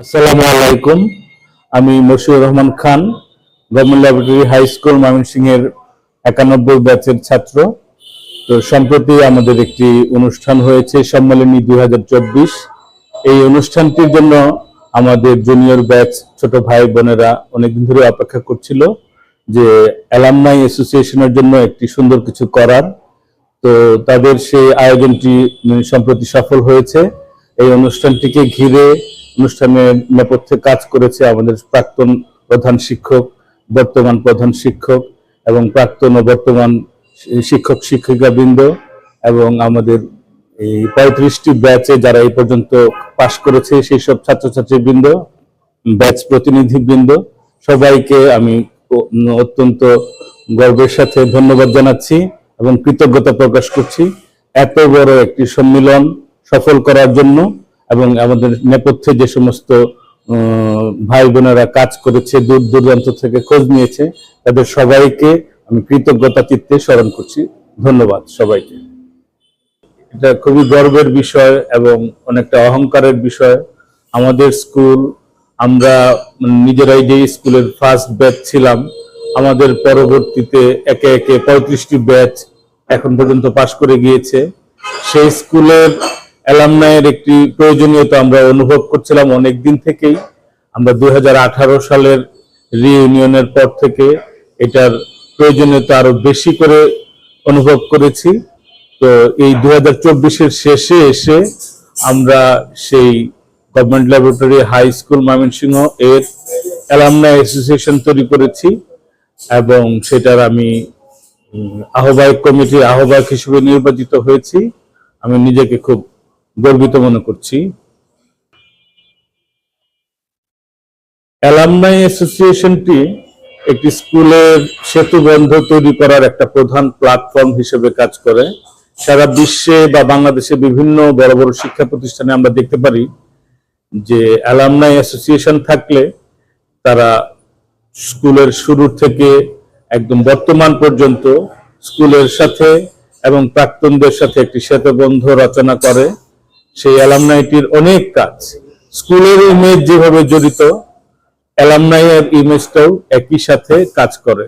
আসসালামু আলাইকুম। আমি Moshiur Rahman Khan, Government Laboratory High School, ময়মনসিংহের একানব্বই ব্যাচের ছাত্র। তো সম্প্রতি আমাদের একটি অনুষ্ঠান হয়েছে সম্মেলনী দুই হাজার চব্বিশ। এই অনুষ্ঠানটির জন্য আমাদের জুনিয়র ব্যাচ ছোট ভাই বোনেরা অনেকদিন ধরে অপেক্ষা করছিল যে অ্যালামনাই অ্যাসোসিয়েশনের জন্য একটি সুন্দর কিছু করার। তো তাদের সেই আয়োজনটি সম্প্রতি সফল হয়েছে। এই অনুষ্ঠানটিকে ঘিরে অনুষ্ঠানের নেপথ্যে কাজ করেছে আমাদের প্রাক্তন প্রধান শিক্ষক, বর্তমান প্রধান শিক্ষক এবং প্রাক্তন ও বর্তমান শিক্ষক শিক্ষিকা বৃন্দ এবং আমাদের এই পঁয়ত্রিশটি ব্যাচে যারা এই পর্যন্ত পাশ করেছে সেই সব ছাত্রছাত্রী বৃন্দ ব্যাচ প্রতিনিধি বৃন্দ সবাইকে আমি অত্যন্ত গর্বের সাথে ধন্যবাদ জানাচ্ছি এবং কৃতজ্ঞতা প্রকাশ করছি। এত বড় একটি সম্মিলন সফল করার জন্য এবং আমাদের নেপথ্যে যে সমস্ত ভাই বোনেরা কাজ করেছে, দূর দূরান্ত থেকে খোঁজ নিয়েছে, তাদের সবাইকে আমি কৃতজ্ঞতা চিত্তে স্মরণ করছি। ধন্যবাদ সবাইকে। এটা খুবই গর্বের বিষয় এবং অনেকটা অহংকারের বিষয়। আমাদের স্কুল, আমরা নিজেরাই যে স্কুলের ফার্স্ট ব্যাচ ছিলাম, আমাদের পরবর্তীতে একে একে পঁয়ত্রিশটি ব্যাচ এখন পর্যন্ত পাশ করে গিয়েছে। সেই স্কুলের অ্যালামনাইয়ের একটি প্রয়োজনীয়তা আমরা অনুভব করছিলাম অনেক দিন থেকেই। আমরা দু হাজার আঠারো সালের রিইউনিয়নের পর থেকে এটার প্রয়োজনীয়তা আরও বেশি করে অনুভব করেছি। তো এই দু হাজার শেষে এসে আমরা সেই Government Laboratory High School Mymensingh এর অ্যালামনাই অ্যাসোসিয়েশন তৈরি করেছি এবং সেটার আমি আহ্বায়ক কমিটির আহ্বায়ক হিসেবে নির্বাচিত হয়েছি। আমি নিজেকে খুব গর্বিত মনে করছি। অ্যালামনাই অ্যাসোসিয়েশনটি একটি স্কুলের সেতুবন্ধ তৈরি করার একটা প্রধান প্ল্যাটফর্ম হিসেবে কাজ করে। সারা বিশ্বে বা বাংলাদেশে বিভিন্ন বড় বড় শিক্ষা প্রতিষ্ঠানে আমরা দেখতে পারি যে অ্যালামনাই অ্যাসোসিয়েশন থাকলে তারা স্কুলের শুরু থেকে একদম বর্তমান পর্যন্ত স্কুলের সাথে এবং প্রাক্তনদের সাথে একটি সেতুবন্ধ রচনা করে। সেই অ্যালামনাইটির অনেক কাজ। স্কুলের ইমেজ যেভাবে জড়িত অ্যালামনাই এর ইমেজটাও একই সাথে কাজ করে।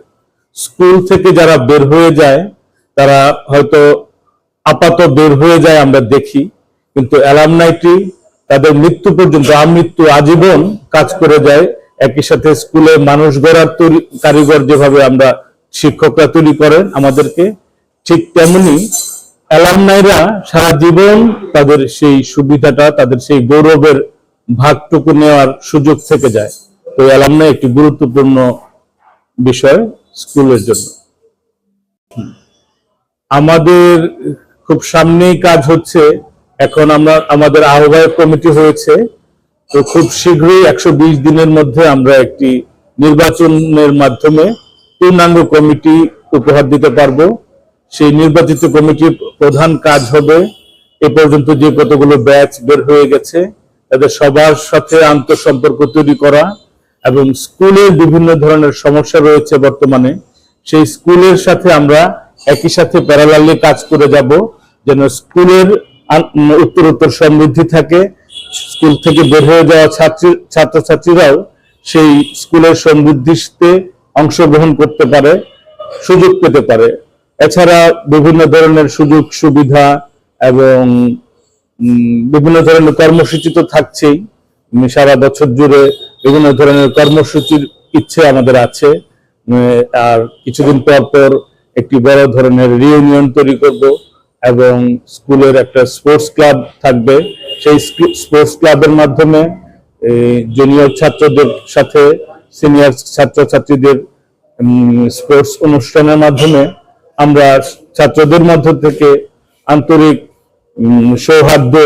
স্কুল থেকে যারা বের হয়ে যায়, তারা হয়তো আপাত বের হয়ে যায় আমরা দেখি, কিন্তু অ্যালামনাইটি তাদের মৃত্যু পর্যন্ত, আমৃত্যু আজীবন কাজ করে যায়। একই সাথে স্কুলে মানুষ গড়ার তৈরি, কারিগর যেভাবে আমরা শিক্ষকরা তৈরি করেন আমাদেরকে, ঠিক তেমনি অ্যালামনাইরা সারা জীবন তাদের সেই সুবিধাটা, তাদের সেই গৌরবের ভাগটুকু নেওয়ার সুযোগ থেকে যায়। তো অ্যালামনাই একটি গুরুত্বপূর্ণ বিষয় স্কুলের জন্য। আমাদের খুব সামনেই কাজ হচ্ছে। এখন আমরা, আমাদের আহ্বায়ক কমিটি হয়েছে। তো খুব শীঘ্রই একশো বিশ দিনের মধ্যে আমরা একটি নির্বাচনের মাধ্যমে পূর্ণাঙ্গ কমিটি উপহার দিতে পারব। সেই নির্বাচিত কমিটির প্রধান কাজ হবে এ পর্যন্ত যে কতগুলো ব্যাচ বের হয়ে গেছে, তাদের সবার সাথে আন্তঃসম্পর্ক তৈরি করা এবং স্কুলের বিভিন্ন ধরনের সমস্যা রয়েছে বর্তমানে, সেই স্কুলের সাথে আমরা একই সাথে প্যারালালি কাজ করে যাব যেন স্কুলের উত্তরোত্তর সমৃদ্ধি থাকে, স্কুল থেকে বের হয়ে যাওয়া ছাত্রী, ছাত্রছাত্রীরাও সেই স্কুলের সমৃদ্ধিতে অংশগ্রহণ করতে পারে, সুযোগ পেতে পারে। এছাড়া বিভিন্ন ধরনের সুযোগ সুবিধা এবং বিভিন্ন ধরনের কর্মসূচি তো থাকছেই। সারা বছর জুড়ে বিভিন্ন ধরনের কর্মসূচির ইচ্ছে আমাদের আছে। আর কিছুদিন পর পর একটি বড় ধরনের রিউনিয়ন তৈরি করব এবং স্কুলের একটা স্পোর্টস ক্লাব থাকবে। সেই স্পোর্টস ক্লাবের মাধ্যমে জুনিয়র ছাত্রদের সাথে সিনিয়র ছাত্রছাত্রীদের স্পোর্টস অনুষ্ঠানের মাধ্যমে আমরা ছাত্রদের মধ্য থেকে আন্তরিক সৌহার্দ্য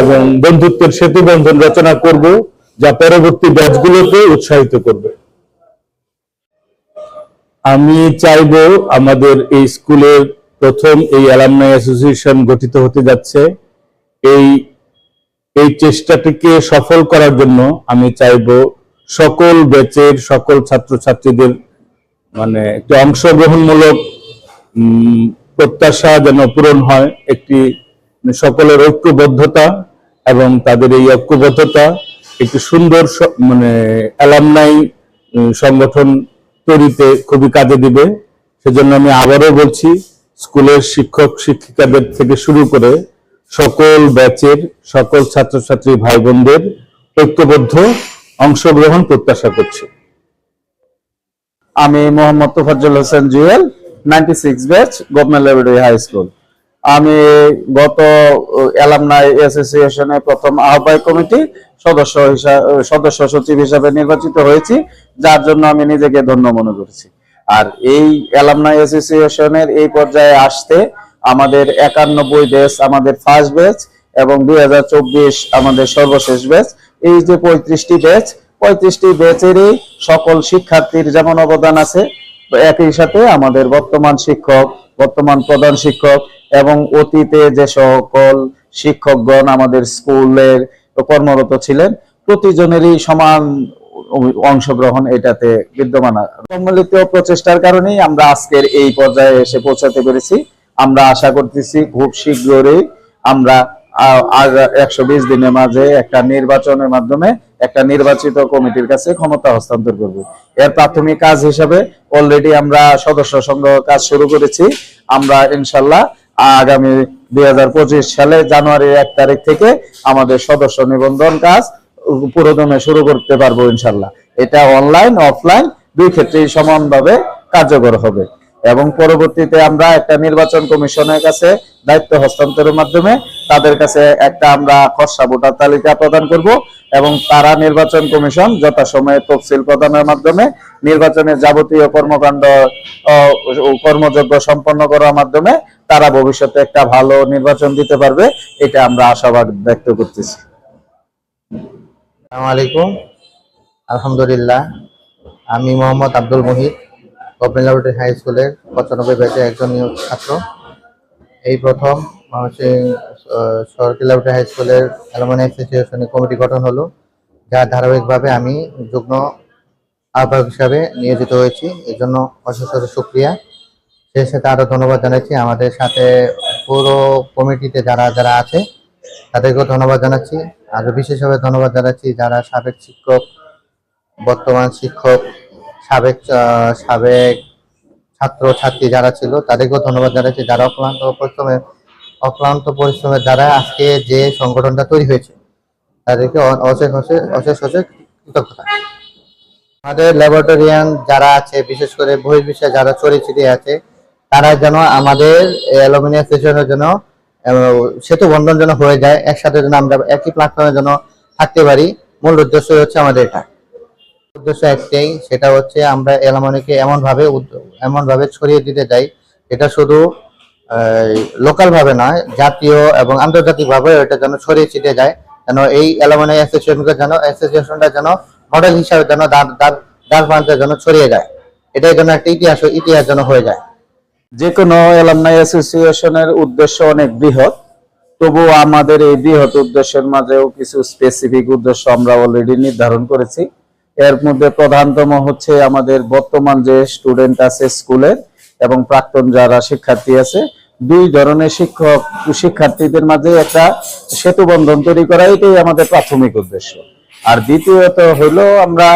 এবং বন্ধুত্বের সেতু বন্ধন রচনা করব, যা পরবর্তী ব্যাচগুলোকে উৎসাহিত করবে। আমি চাইব আমাদের এই স্কুলের প্রথম এই অ্যালামনাই অ্যাসোসিয়েশন গঠিত হতে যাচ্ছে। এই এই চেষ্টাটিকে সফল করার জন্য আমি চাইব সকল ব্যাচের সকল ছাত্রছাত্রীদের মানে একটি অংশগ্রহণমূলক প্রত্যাশা যেন পূরণ হয় একটি সকলের ঐক্যবদ্ধতা এবং তাদের এই ঐক্যবদ্ধতা, একটি সুন্দর মানে অ্যালামনাই সংগঠন তৈরিতে খুবই কাজে দিবে। সেজন্য আমি আবারও বলছি, স্কুলের শিক্ষক, শিক্ষিকাদের থেকে শুরু করে সকল ব্যাচের, সকল ছাত্রছাত্রী ভাই বোনদের ঐক্যবদ্ধ অংশগ্রহণ প্রত্যাশা করছি। আমি Mohammad Tofazzal Hossain Jewel. Ninety six batch Government Laboratory High School আমি গত অ্যালামনাই অ্যাসোসিয়েশনে প্রথম আহ্বায়ক কমিটি সদস্য হিসাবে সদস্য সচিব হিসাবে নির্বাচিত হয়েছি, যার জন্য আমি নিজেকে ধন্য মনে করছি। আর এই অ্যালামনাই অ্যাসোসিয়েশনের এই পর্যায়ে আসতে আমাদের একানব্বই ব্যাচ আমাদের ফার্স্ট ব্যাচ এবং দুই হাজার চব্বিশ আমাদের সর্বশেষ ব্যাচ এই যে পঁয়ত্রিশটি ব্যাচ পঁয়ত্রিশটি ব্যাচেরই সকল শিক্ষার্থীর যেমন অবদান আছে একই সাথে আমাদের বর্তমান শিক্ষক, বর্তমান প্রধান শিক্ষক এবং অতীতে যে সকল শিক্ষকগণ আমাদের স্কুলের কর্মরত ছিলেন, প্রতিজনেরই সমান অংশগ্রহণ এটাতে বিদ্যমান। সম্মিলিত প্রচেষ্টার কারণেই আমরা আজকের এই পর্যায়ে এসে পৌঁছাতে পেরেছি। আমরা আশা করতেছি খুব শীঘ্রই আমরা একশো বিশ দিনের মাঝে একটা নির্বাচনের মাধ্যমে একটা নির্বাচিত কমিটির কাছে ক্ষমতা হস্তান্তর করব। এর প্রাথমিক কাজ হিসাবে অলরেডি আমরা সদস্য সংগ্রহ কাজ শুরু করেছি। আমরা ইনশাল্লাহ আগামী দুই সালে জানুয়ারির এক তারিখ থেকে আমাদের সদস্য নিবন্ধন কাজ পুরোদমে শুরু করতে পারব ইনশাল্লাহ এটা অনলাইন অফলাইন দুই ক্ষেত্রেই সমানভাবে কার্যকর হবে। এবং পরবর্তীতে আমরা একটা নির্বাচন কমিশনের কাছে দায়িত্ব হস্তান্তরের মাধ্যমে তাদের কাছে একটা আমরা খসড়া ভোটার তালিকা প্রদান করব এবং তারা নির্বাচন কমিশন যথাসময়ে তফসিল প্রদানের মাধ্যমে নির্বাচনের যাবতীয় কর্মকাণ্ড কর্মযজ্ঞ সম্পন্ন করার মাধ্যমে তারা ভবিষ্যতে একটা ভালো নির্বাচন দিতে পারবে, এটা আমরা আশাবাদ ব্যক্ত করতেছি। আলাইকুম। আলহামদুলিল্লাহ, আমি Mohammad Abdul Muhit. Government Laboratory High স্কুলের পঁচানব্বই ব্যাচের একজন নিয়োগ ছাত্র। এই প্রথম ময়মনসিংহ সরকারি ল্যাবরেটরি হাই স্কুলের অ্যালুমিনি অ্যাসোসিয়েশনের কমিটি গঠন হলো, যার ধারাবাহিকভাবে আমি যুগ্ম আহ্বায়ক হিসাবে নিয়োজিত হয়েছি। এই জন্য অশেষ শুক্রিয়া। সেই সাথে আরও ধন্যবাদ জানাচ্ছি আমাদের সাথে পুরো কমিটিতে যারা যারা আছে, তাদেরকেও ধন্যবাদ জানাচ্ছি। আরও বিশেষভাবে ধন্যবাদ জানাচ্ছি যারা সাবেক শিক্ষক, বর্তমান শিক্ষক সাবেক সাবেক ছাত্র ছাত্রী যারা ছিল, তাদেরকেও ধন্যবাদ জানাচ্ছি। যারা অক্লান্ত পরিশ্রমে, অক্লান্ত পরিশ্রমের দ্বারা আজকে যে সংগঠনটা তৈরি হয়েছে, তাদেরকে অশেষ অশেষ অশেষ অশেষ কৃতজ্ঞতা। আমাদের ল্যাবরেটরিয়ান যারা আছে, বিশেষ করে বহির্বিশ্বে যারা ছড়িয়ে আছে, তারা যেন আমাদের অ্যালুমিনিয়াম স্টেশনের জন্য সেতু বন্ধন যেন হয়ে যায়, একসাথে যেন আমরা একই প্ল্যাটফর্মে যেন থাকতে পারি। মূল উদ্দেশ্য হচ্ছে আমাদের এটা। উদ্দেশ্য একটাই, সেটা হচ্ছে আমরা এলামনিকে এমন ভাবে এমন ভাবে ছড়িয়ে দিতে চাই, এটা শুধু লোকালভাবে নয়, জাতীয় এবং আন্তর্জাতিক ভাবে এটা যেন ছড়িয়ে ছিটে যায়, যেন এই এলামনি অ্যাসোসিয়েশনকে যেন, অ্যাসোসিয়েশনটা যেন মডেল হিসাবে যেন দ্বার প্রান্তে যেন ছড়িয়ে যায়, এটাই যেন একটা ইতিহাস ইতিহাস যেন হয়ে যায়। যে কোনো এলামনাই অ্যাসোসিয়েশনের উদ্দেশ্য অনেক বৃহৎ তবু আমাদের এই বৃহৎ উদ্দেশ্যের মাঝেও কিছু স্পেসিফিক উদ্দেশ্য আমরা অলরেডি নির্ধারণ করেছি। এর মধ্যে প্রধানতম হচ্ছে আমাদের বর্তমান যে স্টুডেন্ট আছে স্কুলের এবং প্রাক্তন যারা শিক্ষার্থী আছে, দুই ধরনের শিক্ষক, শিক্ষার্থীদের মাঝে একটা সেতু বন্ধন তৈরি করা, এটাই আমাদের প্রাথমিক উদ্দেশ্য। আর দ্বিতীয়ত হলো আমরা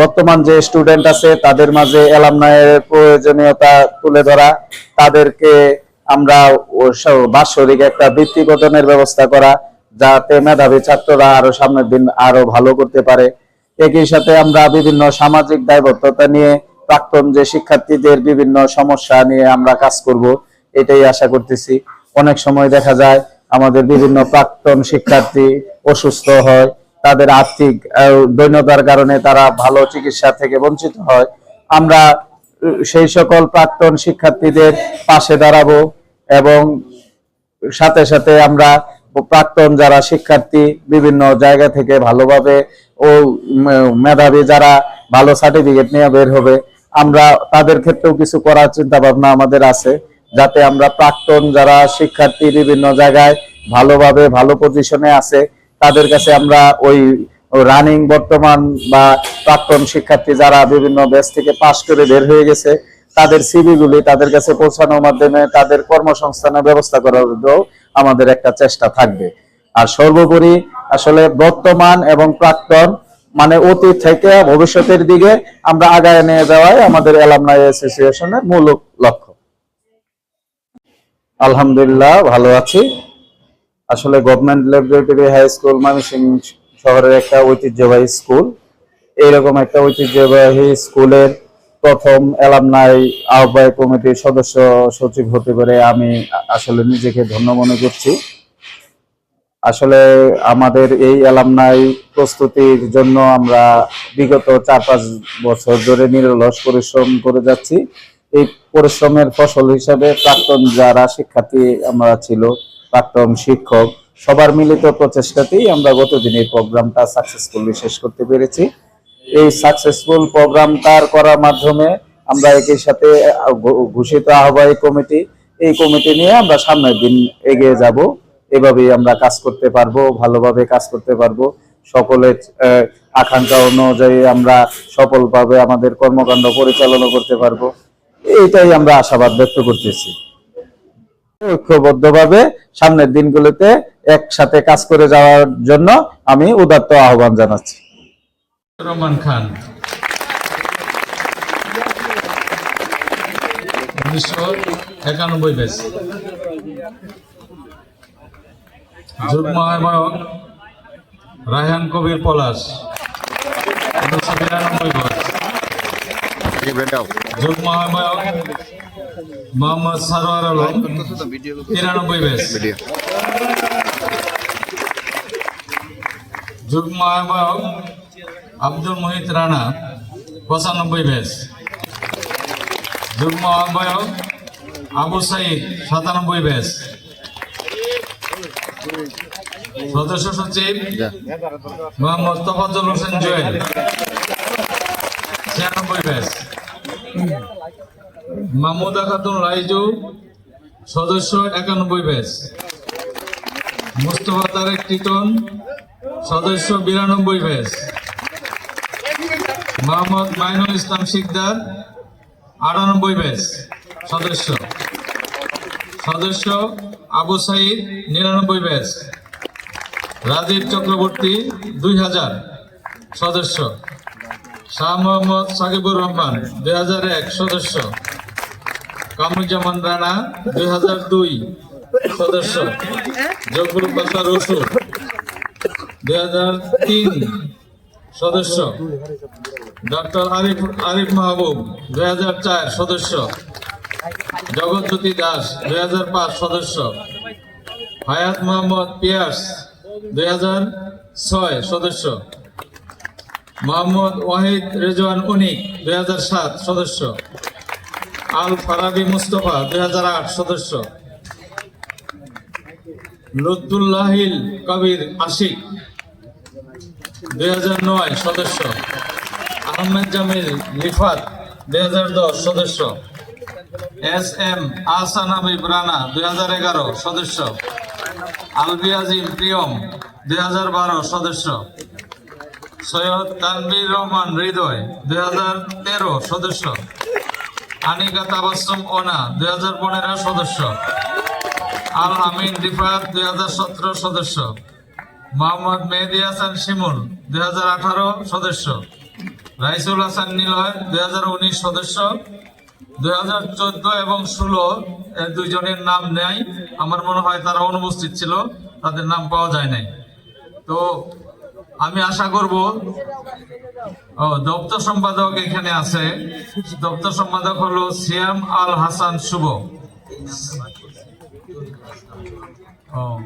বর্তমান যে স্টুডেন্ট আছে, তাদের মাঝে অ্যালামনায়ের প্রয়োজনীয়তা তুলে ধরা, তাদেরকে আমরা বাৎসরিক একটা বৃত্তি প্রদানের ব্যবস্থা করা, যাতে মেধাবী ছাত্ররা আরও সামনের দিন আরও ভালো করতে পারে। একই সাথে আমরা বিভিন্ন সামাজিক দায়বদ্ধতা নিয়ে প্রাক্তন যে শিক্ষার্থীদের বিভিন্ন সমস্যা নিয়ে আমরা কাজ করব, এটাই আশা করতেছি। অনেক সময় দেখা যায় আমাদের বিভিন্ন প্রাক্তন শিক্ষার্থী অসুস্থ হয়, তাদের আর্থিক দৈন্যতার কারণে তারা ভালো চিকিৎসা থেকে বঞ্চিত হয়। আমরা সেই সকল প্রাক্তন শিক্ষার্থীদের পাশে দাঁড়াবো এবং সাথে সাথে আমরা প্রাক্তন যারা শিক্ষার্থী বিভিন্ন জায়গা থেকে ভালোভাবে ও মেধাবী যারা ভালো সার্টিফিকেট নিয়ে বের হবে, আমরা তাদের ক্ষেত্রেও কিছু করার চিন্তা ভাবনা আমাদের আছে, যাতে আমরা প্রাক্তন যারা শিক্ষার্থী বিভিন্ন জায়গায় ভালোভাবে, ভালো পজিশনে আছে, তাদের কাছে আমরা ওই রানিং বর্তমান বা প্রাক্তন শিক্ষার্থী যারা বিভিন্ন ব্যাচ থেকে পাশ করে বের হয়ে গেছে, তাদের সিভি গুলি তাদের কাছে পৌঁছানোর মাধ্যমে তাদের কর্মসংস্থানের ব্যবস্থা করার আমাদের একটা চেষ্টা থাকবে। আর সর্বোপরি আসলে বর্তমান এবং প্রাক্তন মানে অতীত থেকে ভবিষ্যতের দিকে আমরা আগায় নিয়ে যাওয়াই আমাদের অ্যালামনাই অ্যাসোসিয়েশনের মূল লক্ষ্য। আলহামদুলিল্লাহ, ভালো আছি। আসলে Government Laboratory High School Mymensingh শহরের একটা ঐতিহ্যবাহী স্কুল এইরকম একটা ঐতিহ্যবাহী স্কুলের প্রথম অ্যালামনাই আহ্বায়ক কমিটির সদস্য সচিব হতে পারে আমি আসলে নিজেকে ধন্য মনে করছি। আসলে আমাদের এই অ্যালামনাই প্রস্তুতির জন্য আমরা বিগত চার পাঁচ বছর ধরে নিরলস পরিশ্রম করে যাচ্ছি। এই পরিশ্রমের ফসল হিসাবে প্রাক্তন যারা শিক্ষার্থী আমরা ছিল, প্রাক্তন শিক্ষক, সবার মিলিত প্রচেষ্টাতেই আমরা গতদিন এই প্রোগ্রামটা সাকসেসফুলি শেষ করতে পেরেছি। এই সাকসেসফুল প্রোগ্রামটার করার মাধ্যমে আমরা একই সাথে ঘোষিত আহ্বায়ক কমিটি, এই কমিটি নিয়ে আমরা সামনের দিন এগিয়ে যাব। এভাবেই আমরা কাজ করতে পারব, ভালোভাবে কাজ করতে পারব। সকলের আকাঙ্ক্ষা অনুযায়ী আমরা সফলভাবে আমাদের কর্মকাণ্ড পরিচালনা করতে পারব। এইটাই আমরা আশাবাদ ব্যক্ত করতেছি। ঐক্যবদ্ধভাবে সামনের দিনগুলোতে একসাথে কাজ করে যাওয়ার জন্য আমি উদাত্ত আহ্বান জানাচ্ছি। রহমান খান। উনিশশো একানব্বই যুগ্ম আহ্বায়ক রায়হান কবির পলাশ। উনিশশো বিরানব্বই ব্যাচ যুগ্ম আহ্বায়ক মোহাম্মদ সারোয়ার আলম। তিরানব্বই ব্যাচ যুগ্ম আহ্বায়ক আব্দুল মোহিত রানা, পঁচানব্বই ব্যাচ যুগ্ম আহ্বায়ক আবু সাইদ, সাতানব্বই ব্যাচ সদস্য সচিব মোহাম্মদ তফাজুল হোসেন জুয়েল। ছিয়ানব্বই ব্যাচ। মাহমুদা খাতুন লাইজু, সদস্য একানব্বই ব্যাচ। মুস্তফা তারেক টিটন, সদস্য বিরানব্বই ব্যাচ। মোহাম্মদ মাইনুল ইসলাম শিকদার, আটানব্বই ব্যাচ সদস্য। সদস্য আবু সাইদ, নিরানব্বই ব্যাচ। রাজীব চক্রবর্তী দুই হাজার সদস্য, শাহ মোহাম্মদ সাকিবুর রহমান দুই হাজার এক সদস্য, কামরুজ্জামান রানা দুই হাজার দুই সদস্য জফরুল বাসার রসুল দুই হাজার তিন সদস্য ডক্টর আরিফ আরিফ মাহবুব দুই হাজার চার সদস্য, জগৎজ্যোতি দাস দুই হাজার পাঁচ সদস্য, হায়াত মোহাম্মদ পিয়াস দুই ছয় সদস্য। মোহাম্মদ ওয়াহিদ রেজওয়ান অনিক দুই সাত সদস্য। আল ফারাবি মুস্তফা দুই আট সদস্য। লুৎফুল্লাহিল কবির আশিক দুই নয় সদস্য। আহমেদ জামিল লিফাত দুই দশ সদস্য। এস এম আহসান হাবিব রানা দুই হাজার এগারো সদস্য। আলবি আজিম প্রিয়ম, দুই হাজার বারো সদস্য। সৈয়দ তানবির রহমান হৃদয়, দুই হাজার তেরো সদস্য। আনিকা তাবাসম ওনা, দুই হাজার পনেরো সদস্য। আল আমিন রিফাত দুই হাজার সতেরো সদস্য। মোহাম্মদ মেহেদি হাসান শিমুল, দুই হাজার আঠারো সদস্য। রাইসুল হাসান নিলয় দুই সদস্য। দুই হাজার চোদ্দ এবং ষোলো দুইজনের নাম নেই আমার মনে হয় তারা অনুপস্থিত ছিল, তাদের নাম পাওয়া যায় নাই। তো আমি আশা করব, ও, দপ্তর সম্পাদক এখানে আছে। দপ্তর সম্পাদক হলো সিয়াম আল হাসান শুভ। ও।